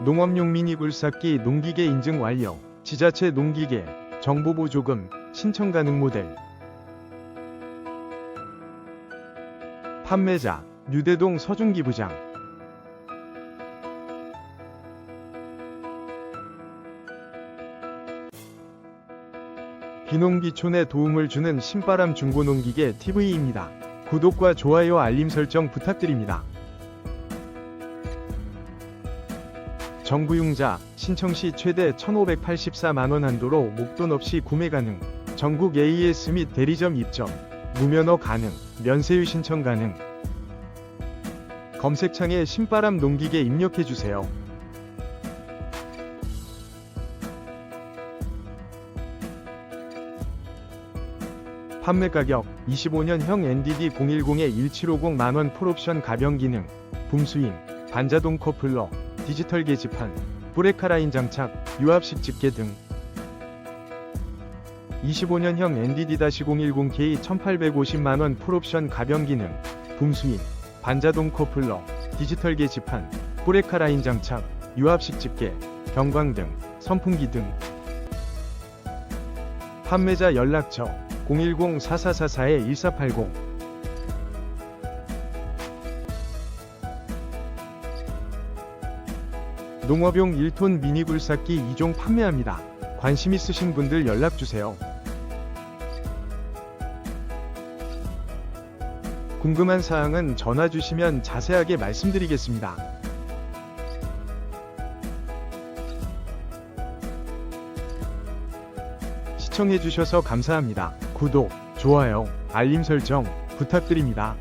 농업용 미니 굴삭기 농기계 인증 완료. 지자체 농기계 정보 보조금 신청 가능 모델. 판매자 유대동 서준기 부장. 귀농귀촌에 도움을 주는 신바람 중고농기계 TV입니다. 구독과 좋아요 알림 설정 부탁드립니다. 정부융자 신청 시 최대 1,584만원 한도로 목돈 없이 구매 가능. 전국 AS 및 대리점 입점. 무면허 가능. 면세유 신청 가능. 검색창에 신바람 농기계 입력해 주세요. 판매 가격 25년형 NDD 010-1750 만원 풀옵션 가변 기능 붐스윙 반자동 커플러 디지털 게시판 브레카 라인 장착 유압식 집게 등. 25년형 NDD-010K 1850만원 풀옵션 가변 기능 붐스윙 반자동 커플러 디지털 게시판 브레카 라인 장착 유압식 집게 경광 등 선풍기 등. 판매자 연락처 010-4444-1480 농업용 1톤 미니 굴삭기 2종 판매합니다. 관심 있으신 분들 연락주세요. 궁금한 사항은 전화 주시면 자세하게 말씀드리겠습니다. 시청해주셔서 감사합니다. 구독, 좋아요, 알림 설정 부탁드립니다.